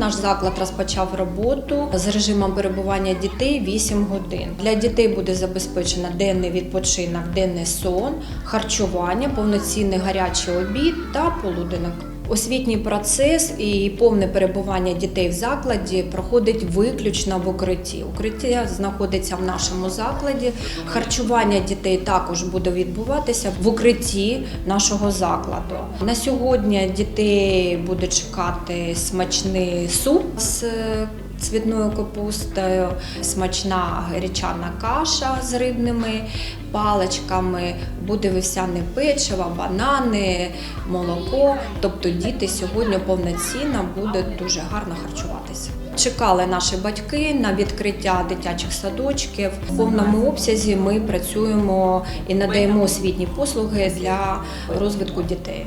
Наш заклад розпочав роботу з режимом перебування дітей 8 годин. Для дітей буде забезпечено денний відпочинок, денний сон, харчування, повноцінний гарячий обід та полуденок. Освітній процес і повне перебування дітей в закладі проходить виключно в укритті. Укриття знаходиться в нашому закладі. Харчування дітей також буде відбуватися в укритті нашого закладу. На сьогодні дітей буде чекати смачний суп з цвітною капустою, смачна гречана каша з рибними паличками, буде вівсяне печиво, банани, молоко. Тобто діти сьогодні повноцінно будуть дуже гарно харчуватися. Чекали наші батьки на відкриття дитячих садочків. В повному обсязі ми працюємо і надаємо освітні послуги для розвитку дітей.